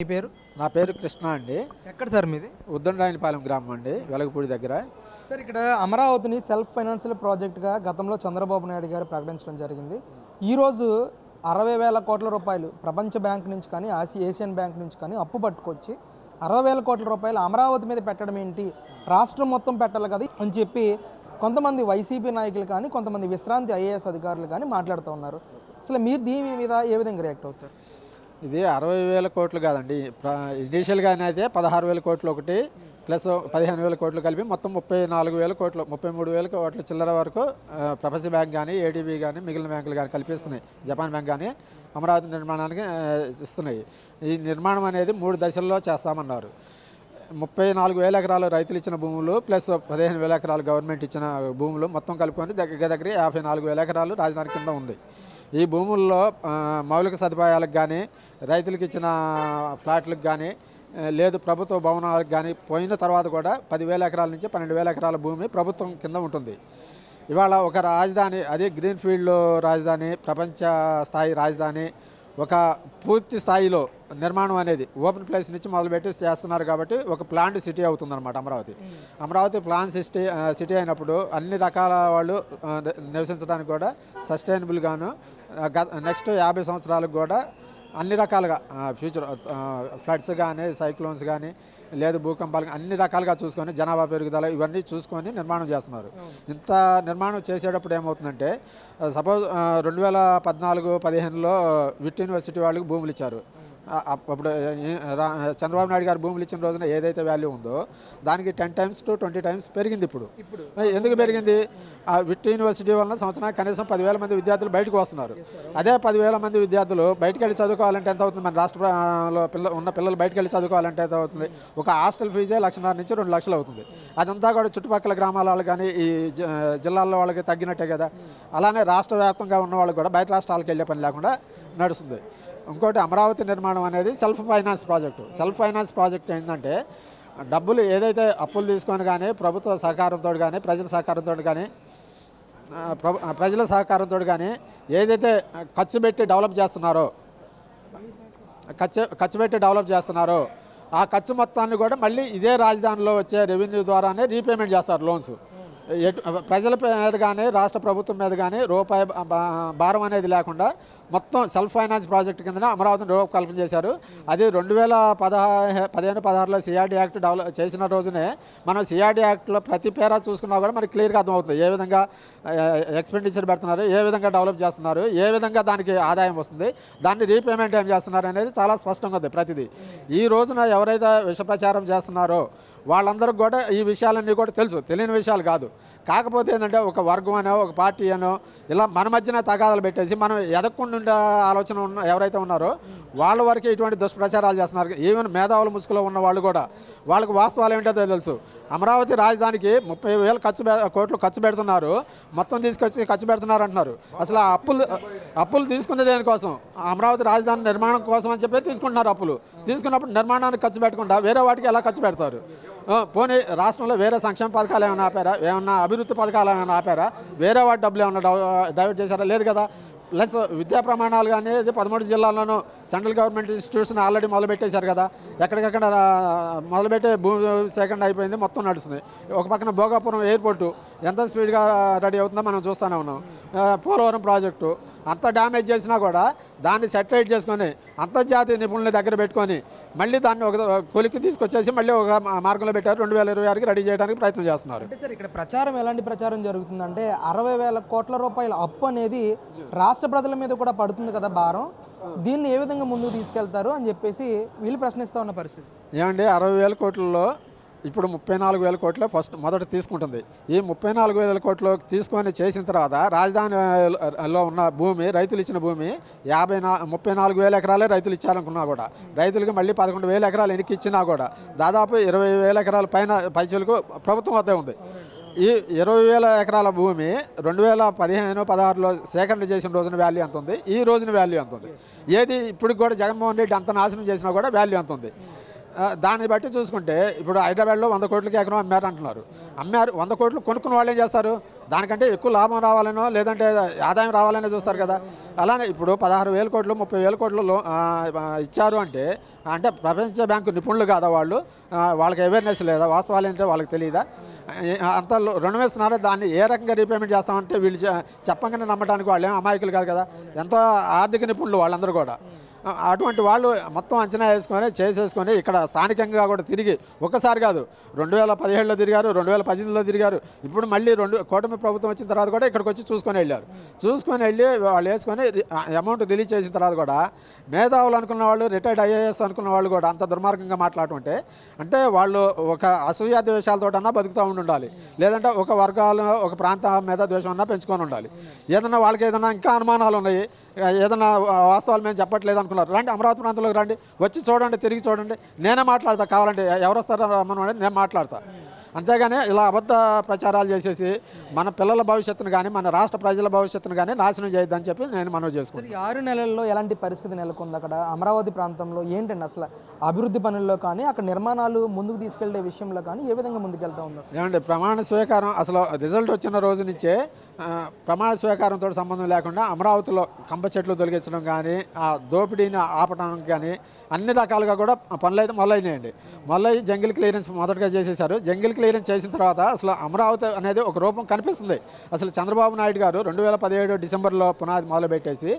మీ పేరు? నా పేరు కృష్ణ అండి. ఎక్కడ సార్ మీది? ఉద్దండాయనపాలెం గ్రామం అండి వెలగపూడి దగ్గర. సార్ ఇక్కడ అమరావతిని సెల్ఫ్ ఫైనాన్షియల్ ప్రాజెక్ట్గా గతంలో చంద్రబాబు నాయుడు గారు ప్రకటించడం జరిగింది. ఈరోజు అరవై వేల కోట్ల రూపాయలు ప్రపంచ బ్యాంక్ నుంచి కానీ ఆసి ఏషియన్ బ్యాంక్ నుంచి కానీ అప్పు పట్టుకొచ్చి అరవై వేల కోట్ల రూపాయలు అమరావతి మీద పెట్టడం ఏంటి? రాష్ట్రం మొత్తం పెట్టాలి కదా అని చెప్పి కొంతమంది వైసీపీ నాయకులు కానీ కొంతమంది విశ్రాంతి ఐఏఎస్ అధికారులు కానీ మాట్లాడుతూ ఉన్నారు. అసలు మీరు దీని మీద ఏ విధంగా రియాక్ట్ అవుతారు? ఇది అరవై వేల కోట్లు కాదండి. ఇనీషియల్గానే అయితే పదహారు వేల కోట్లు ఒకటి ప్లస్ పదిహేను వేల కోట్లు కలిపి మొత్తం ముప్పై నాలుగు వేల కోట్లు ముప్పై మూడు వేల కోట్ల చిల్లర వరకు ప్రపంచ బ్యాంక్ కానీ ఏడీబీ కానీ మిగిలిన బ్యాంకులు కానీ కల్పిస్తున్నాయి. జపాన్ బ్యాంక్ కానీ అమరావతి నిర్మాణానికి ఇస్తున్నాయి. ఈ నిర్మాణం అనేది మూడు దశల్లో చేస్తామన్నారు. ముప్పై నాలుగు వేల ఎకరాలు రైతులు ఇచ్చిన భూములు ప్లస్ పదిహేను వేల ఎకరాలు గవర్నమెంట్ ఇచ్చిన భూములు మొత్తం కలుపుకొని దగ్గర దగ్గర యాభై నాలుగు వేల ఎకరాలు రాజధాని కింద ఉంది. ఈ భూముల్లో మౌలిక సదుపాయాలకు కానీ రైతులకు ఇచ్చిన ఫ్లాట్లకు కానీ లేదు ప్రభుత్వ భవనాలకు కానీ పోయిన తర్వాత కూడా పదివేల ఎకరాల నుంచి పన్నెండు వేల ఎకరాల భూమి ప్రభుత్వం కింద ఉంటుంది. ఇవాళ ఒక రాజధాని అదే గ్రీన్ఫీల్డ్ రాజధాని ప్రపంచ స్థాయి రాజధాని ఒక పూర్తి స్థాయిలో నిర్మాణం అనేది ఓపెన్ ప్లేస్ నుంచి మొదలుపెట్టి చేస్తున్నారు కాబట్టి ఒక ప్లాంట్ సిటీ అవుతుందన్నమాట Amaravati. Amaravati plan city city అయినప్పుడు అన్ని రకాల వాళ్ళు నివసించడానికి కూడా సస్టైనబుల్గాను నెక్స్ట్ యాభై సంవత్సరాలకు కూడా అన్ని రకాలుగా ఫ్యూచర్ ఫ్లడ్స్ కానీ సైక్లోన్స్ కానీ లేదు భూకంపాలు అన్ని రకాలుగా చూసుకొని జనాభా పెరుగుదల ఇవన్నీ చూసుకొని నిర్మాణం చేస్తున్నారు. ఇంత నిర్మాణం చేసేటప్పుడు ఏమవుతుందంటే సపోజ్ రెండు వేల పద్నాలుగు పదిహేనులో విట్ యూనివర్సిటీ వాళ్ళకి భూములు ఇచ్చారు. అప్పుడు చంద్రబాబు నాయుడు గారు భూములు ఇచ్చిన రోజున ఏదైతే వాల్యూ ఉందో దానికి ten times to twenty times పెరిగింది ఇప్పుడు. ఇప్పుడు. ఎందుకు పెరిగింది? ఆ విట్ యూనివర్సిటీ వలన సంవత్సరానికి కనీసం పదివేల మంది విద్యార్థులు బయటకు వస్తున్నారు. అదే పదివేల మంది విద్యార్థులు బయటకు వెళ్ళి చదువుకోవాలంటే ఎంత అవుతుంది మన రాష్ట్రంలో పిల్ల ఉన్న పిల్లలు బయటకు వెళ్ళి చదువుకోవాలంటే ఎంత అవుతుంది ఒక హాస్టల్ ఫీజే లక్షన్నర నుంచి రెండు లక్షలు అవుతుంది. అదంతా కూడా చుట్టుపక్కల గ్రామాల వాళ్ళు కానీ ఈ జిల్లాల్లో వాళ్ళకి తగ్గినట్టే కదా. అలానే రాష్ట్ర వ్యాప్తంగా ఉన్న వాళ్ళకి కూడా బయట రాష్ట్రాలకు వెళ్ళే పని లేకుండా నడుస్తుంది. ఇంకోటి అమరావతి నిర్మాణం అనేది self finance project. Self finance project ఏంటంటే డబ్బులు ఏదైతే అప్పులు తీసుకొని కానీ ప్రభుత్వ సహకారంతో కానీ ప్రజల సహకారంతో కానీ ప్రజల సహకారంతో కానీ ఏదైతే ఖర్చు పెట్టి డెవలప్ చేస్తున్నారో ఖర్చు ఖర్చు పెట్టి డెవలప్ చేస్తున్నారో ఆ ఖర్చు మొత్తాన్ని కూడా మళ్ళీ ఇదే రాజధానిలో వచ్చే రెవెన్యూ ద్వారానే రీపేమెంట్ చేస్తారు లోన్స్. ప్రజల మీద కానీ రాష్ట్ర ప్రభుత్వం మీద కానీ రూపాయి భారం అనేది లేకుండా మొత్తం సెల్ఫ్ ఫైనాన్స్ ప్రాజెక్ట్ కింద అమరావతిని రూపకల్పన చేశారు. అది రెండు వేల పదహా పదిహేను పదహారులో సిఆర్డీ యాక్ట్ డెవలప్ చేసిన రోజునే మనం సిఆర్డీ యాక్ట్లో ప్రతి పేరా చూసుకున్నా కూడా మనకి క్లియర్గా అర్థమవుతుంది. ఏ విధంగా ఎక్స్పెండిచర్ పెడుతున్నారు ఏ విధంగా డెవలప్ చేస్తున్నారు ఏ విధంగా దానికి ఆదాయం వస్తుంది దాన్ని రీపేమెంట్ ఏం చేస్తున్నారు అనేది చాలా స్పష్టంగా ఉంది ప్రతిదీ. ఈ రోజున ఎవరైతే విష ప్రచారం చేస్తున్నారో వాళ్ళందరికీ కూడా ఈ విషయాలన్నీ కూడా తెలుసు. తెలియని విషయాలు కాదు. కాకపోతే ఏంటంటే ఒక వర్గం అనో ఒక పార్టీ అనో ఇలా మన మధ్యన తగాదాలు పెట్టేసి మనం ఎదగకుండా ఉండే ఆలోచన ఉన్న ఎవరైతే ఉన్నారో వాళ్ళ వరకే ఇటువంటి దుష్ప్రచారాలు చేస్తున్నారు. ఈవెన్ మేధావుల ముసుగులో ఉన్న వాళ్ళు కూడా. వాళ్ళకి వాస్తవాలు ఏంటో తెలుసు. అమరావతి రాజధానికి ముప్పై వేలు ఖర్చు కోట్లు ఖర్చు పెడుతున్నారు. మొత్తం తీసుకొచ్చి ఖర్చు పెడుతున్నారు అంటున్నారు. అసలు ఆ అప్పులు అప్పులు తీసుకుంది దేనికోసం? అమరావతి రాజధాని నిర్మాణం కోసం అని చెప్పి తీసుకుంటున్నారు అప్పులు. తీసుకున్నప్పుడు నిర్మాణానికి ఖర్చు పెట్టకుండా వేరే వాటికి ఎలా ఖర్చు పెడతారు? పోనీ రాష్ట్రంలో వేరే సంక్షేమ పథకాలు ఏమైనా ఆపారా? ఏమన్నా అభివృద్ధి పథకాలు ఏమైనా ఆపారా? వేరే వాటి డబ్బులు ఏమైనా డైవర్ట్ చేశారా? లేదు కదా. ప్లస్ విద్యా ప్రమాణాలు కానీ ఇది పదమూడు జిల్లాల్లోనూ సెంట్రల్ గవర్నమెంట్ ఇన్స్టిట్యూషన్ ఆల్రెడీ మొదలుపెట్టేశారు కదా. ఎక్కడికక్కడ మొదలుపెట్టే భూమి సేకరణ అయిపోయింది మొత్తం నడుస్తుంది. ఒక పక్కన భోగాపురం ఎయిర్పోర్టు ఎంత స్పీడ్గా రెడీ అవుతుందో మనం చూస్తూనే ఉన్నాం. పోలవరం ప్రాజెక్టు అంత డ్యామేజ్ చేసినా కూడా దాన్ని సెటరేట్ చేసుకొని అంతర్జాతీయ నిపుణుల దగ్గర పెట్టుకొని మళ్ళీ దాన్ని ఒక కొలికి తీసుకొచ్చేసి మళ్ళీ ఒక మార్గంలో పెట్టారు. రెండు వేల ఇరవై ఆరుకి రెడీ చేయడానికి ప్రయత్నం చేస్తున్నారు. అంటే సార్ ఇక్కడ ప్రచారం ఎలాంటి ప్రచారం జరుగుతుందంటే అరవై వేల కోట్ల రూపాయల అప్పు అనేది రాష్ట్ర ప్రజల మీద కూడా పడుతుంది కదా భారం. దీన్ని ఏ విధంగా ముందుకు తీసుకెళ్తారు అని చెప్పేసి వీళ్ళు ప్రశ్నిస్తూ ఉన్న పరిస్థితి. ఏమండి అరవై వేల కోట్లలో ఇప్పుడు ముప్పై నాలుగు వేల కోట్లు ఫస్ట్ మొదట తీసుకుంటుంది. ఈ ముప్పై నాలుగు వేల కోట్లు తీసుకొని చేసిన తర్వాత రాజధానిలో ఉన్న భూమి రైతులు ఇచ్చిన భూమి యాభై నా ముప్పై నాలుగు వేల ఎకరాలే రైతులు ఇచ్చారనుకున్నా కూడా. రైతులకు మళ్ళీ పదకొండు వేల ఎకరాలు ఎనికి ఇచ్చినా కూడా దాదాపు ఇరవై వేల ఎకరాల పైన పైసలకు ప్రభుత్వం వద్దే ఉంది. ఈ ఇరవై వేల ఎకరాల భూమి రెండు వేల పదిహేను పదహారులో సేకరణ చేసిన రోజున వాల్యూ ఎంత ఉంది ఈ రోజున వాల్యూ ఎంత ఉంది ఏది ఇప్పుడు కూడా జగన్మోహన్ రెడ్డి అంత నాశనం చేసినా కూడా వాల్యూ ఎంత ఉంది దాన్ని బట్టి చూసుకుంటే ఇప్పుడు హైదరాబాద్లో వంద కోట్లకి ఎకరం అమ్మారు అంటున్నారు. అమ్మారు వంద కోట్లు కొనుక్కున్న వాళ్ళు ఏం చేస్తారు? దానికంటే ఎక్కువ లాభం రావాలనో లేదంటే ఆదాయం రావాలనే చూస్తారు కదా. అలానే ఇప్పుడు పదహారు వేల కోట్లు ముప్పై వేల కోట్లు లో- ఇచ్చారు అంటే అంటే ప్రపంచ బ్యాంకు నిపుణులు కాదా వాళ్ళు? వాళ్ళకి అవేర్నెస్ లేదా? వాస్తవాలు ఏంటో వాళ్ళకి తెలియదా? అంత రుణం ఇస్తున్నారో దాన్ని ఏ రకంగా రీపేమెంట్ చేస్తామంటే వీళ్ళు చెప్పంగానే నమ్మడానికి వాళ్ళు ఏం అమాయకులు కాదు కదా. ఎంతో ఆర్థిక నిపుణులు వాళ్ళందరూ కూడా. అటువంటి వాళ్ళు మొత్తం అంచనా వేసుకొని చేసేసుకొని ఇక్కడ స్థానికంగా కూడా తిరిగి ఒక్కసారి కాదు రెండు వేల పదిహేడులో తిరిగారు రెండు వేల పద్దెనిమిదిలో తిరిగారు. ఇప్పుడు మళ్ళీ రెండు కూటమి ప్రభుత్వం వచ్చిన తర్వాత కూడా ఇక్కడికి వచ్చి చూసుకొని వెళ్ళారు. చూసుకొని వెళ్ళి వాళ్ళు వేసుకొని అమౌంట్ రిలీజ్ చేసిన తర్వాత కూడా మేధావులు అనుకున్న వాళ్ళు రిటైర్డ్ ఐఏఎస్ అనుకున్న వాళ్ళు కూడా అంత దుర్మార్గంగా మాట్లాడుతుంటే అంటే వాళ్ళు ఒక అసూయ ద్వేషాలతోటన్నా బతుకుతూ ఉండి ఉండాలి లేదంటే ఒక వర్గాలు ఒక ప్రాంతం మీద ద్వేషం అన్నా పెంచుకొని ఉండాలి. ఏదన్నా వాళ్ళకి ఏదైనా ఇంకా అనుమానాలు ఉన్నాయి ఏదైనా వాస్తవాలు మేము చెప్పట్లేదు అనుకున్నారు. రండి అమరావతి ప్రాంతంలోకి రండి. వచ్చి చూడండి తిరిగి చూడండి. నేనే మాట్లాడతా. కావాలంటే ఎవరు వస్తారో రమ్మను నేను మాట్లాడతా. అంతేగాని ఇలా అబద్ధ ప్రచారాలు చేసేసి మన పిల్లల భవిష్యత్తును కానీ మన రాష్ట్ర ప్రజల భవిష్యత్తును కానీ నాశనం చేయొద్దని చెప్పి నేను మనవి చేసుకుంటాను ఆరు నెలల్లో ఎలాంటి పరిస్థితి నెలకొంది? అక్కడ అమరావతి ప్రాంతంలో ఏంటండి అసలు అభివృద్ధి పనుల్లో కానీ అక్కడ నిర్మాణాలు ముందుకు తీసుకెళ్ళే విషయంలో కానీ ఏ విధంగా ముందుకెళ్తా ఉంది ఏమంటే ప్రమాణ స్వీకారం అసలు రిజల్ట్ వచ్చిన రోజు నుంచే ప్రమాణ స్వీకారంతో సంబంధం లేకుండా అమరావతిలో కంప చెట్లు తొలగించడం కానీ ఆ దోపిడీని ఆపడం కానీ అన్ని రకాలుగా కూడా పనులు అయితే మొదలైనాయండి. మొదలై జంగిల్ క్లియరెన్స్ మొదటగా చేసేశారు. జంగిల్ క్లియరెన్స్ చేసిన తర్వాత అసలు అమరావతి అనేది ఒక రూపం కనిపిస్తుంది. అసలు చంద్రబాబు నాయుడు గారు రెండు వేల పదిహేడు డిసెంబర్లో పునాది మొదలుపెట్టేసి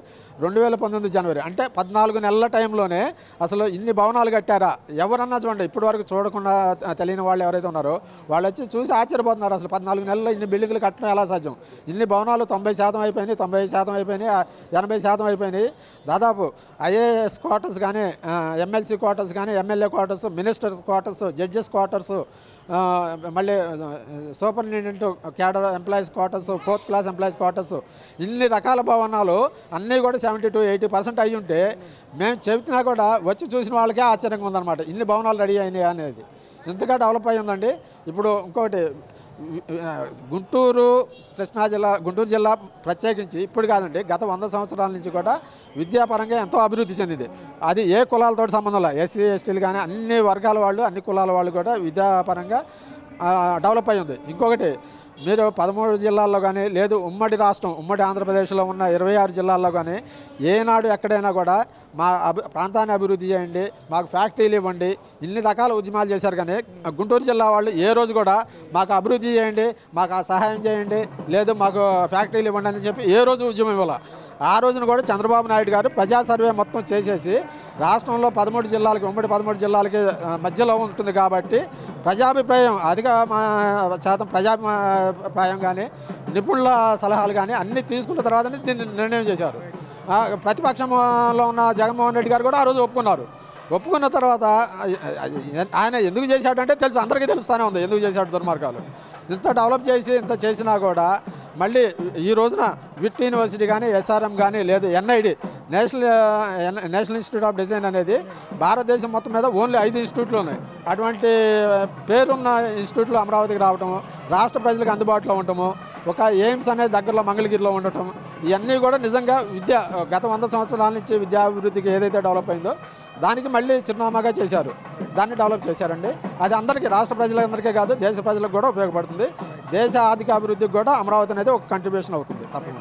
రెండు వేల పంతొమ్మిది జనవరి అంటే పద్నాలుగు నెలల టైంలోనే అసలు ఇన్ని భవనాలు కట్టారా? ఎవరన్నా చూడండి ఇప్పటి వరకు చూడకుండా తెలియని వాళ్ళు ఎవరైతే ఉన్నారో వాళ్ళు వచ్చి చూసి ఆశ్చర్యపోతున్నారు. అసలు పద్నాలుగు నెలల్లో ఇన్ని బిల్డింగ్లు కట్టడం ఎలా సాధ్యం? ఇన్ని భవనాలు తొంభై శాతం అయిపోయినాయి తొంభై శాతం అయిపోయినాయి ఎనభై శాతం అయిపోయినాయి. దాదాపు ఐఏఎస్ క్వార్టర్స్ కానీ ఎమ్మెల్సీ క్వార్టర్స్ కానీ MLA quarters ministers quarters judges quarters మళ్ళీ superintendent cadre employees quarters fourth class employees quarters ఇన్ని రకాల భవనాలు అన్నీ కూడా సెవెంటీ టు ఎయిటీ పర్సెంట్ అయ్యి ఉంటే మేము చెబుతున్నా కూడా వచ్చి చూసిన వాళ్ళకే ఆశ్చర్యంగా ఉందన్నమాట. ఇన్ని భవనాలు రెడీ అయినాయి అనేది. ఇంతగా డెవలప్ అయి ఉందండి. ఇప్పుడు ఇంకోటి గుంటూరు కృష్ణా జిల్లా గుంటూరు జిల్లా ప్రత్యేకించి ఇప్పుడు కాదండి గత వంద సంవత్సరాల నుంచి కూడా విద్యాపరంగా ఎంతో అభివృద్ధి చెందింది. అది ఏ కులాలతో సంబంధం లేదు. ఎస్సీ ఎస్టీలు కానీ అన్ని వర్గాల వాళ్ళు అన్ని కులాల వాళ్ళు కూడా విద్యాపరంగా డెవలప్ అయ్యింది. ఉంది ఇంకొకటి మీరు పదమూడు జిల్లాల్లో కానీ లేదు ఉమ్మడి రాష్ట్రం ఉమ్మడి ఆంధ్రప్రదేశ్లో ఉన్న ఇరవై ఆరు జిల్లాల్లో కానీ ఏనాడు ఎక్కడైనా కూడా మా అభి ప్రాంతాన్ని అభివృద్ధి చేయండి మాకు ఫ్యాక్టరీలు ఇవ్వండి ఇన్ని రకాల ఉద్యమాలు చేశారు కానీ గుంటూరు జిల్లా వాళ్ళు ఏ రోజు కూడా మాకు అభివృద్ధి చేయండి మాకు ఆ సహాయం చేయండి లేదు మాకు ఫ్యాక్టరీలు ఇవ్వండి అని చెప్పి ఏ రోజు ఉద్యమం ఇవ్వాలి. ఆ రోజున కూడా చంద్రబాబు నాయుడు గారు ప్రజా సర్వే మొత్తం చేసేసి రాష్ట్రంలో పదమూడు జిల్లాలకి ఉమ్మడి పదమూడు జిల్లాలకి మధ్యలో ఉంటుంది కాబట్టి ప్రజాభిప్రాయం అధిక మా, శాతం ప్రజాభిప్రాయం కానీ నిపుణుల సలహాలు కానీ అన్నీ తీసుకున్న తర్వాతనే దీన్ని నిర్ణయం చేశారు. ప్రతిపక్షంలో ఉన్న జగన్మోహన్ రెడ్డి గారు కూడా ఆ రోజు ఒప్పుకున్నారు. ఒప్పుకున్న తర్వాత ఆయన ఎందుకు చేశాడంటే తెలుసు అందరికీ తెలుస్తూనే ఉంది ఎందుకు చేశాడు దుర్మార్గాలు. ఇంత డెవలప్ చేసి ఇంత చేసినా కూడా మళ్ళీ ఈ రోజున విట్ యూనివర్సిటీ కానీ ఎస్ఆర్ఎం కానీ లేదు ఎన్ఐడి నేషనల్ ఎన్- నేషనల్ ఇన్స్టిట్యూట్ ఆఫ్ డిజైన్ అనేది భారతదేశం మొత్తం మీద ఓన్లీ ఐదు ఇన్స్టిట్యూట్లు ఉన్నాయి. అటువంటి పేరున్న ఇన్స్టిట్యూట్లు అమరావతికి రావటము రాష్ట్ర ప్రజలకు అందుబాటులో ఉండటము ఒక ఎయిమ్స్ అనేది దగ్గరలో మంగళగిరిలో ఉండటం ఇవన్నీ కూడా నిజంగా విద్య గత వంద సంవత్సరాల నుంచి విద్యాభివృద్ధికి ఏదైతే డెవలప్ అయిందో దానికి మళ్ళీ చిరునామాగా చేశారు. దాన్ని డెవలప్ చేశారండి. అది అందరికీ రాష్ట్ర ప్రజలందరికీ కాదు దేశ ప్రజలకు కూడా ఉపయోగపడుతుంది. దేశ ఆర్థిక అభివృద్ధికి కూడా అమరావతి అనేది ఒక కంట్రిబ్యూషన్ అవుతుంది తప్పకుండా.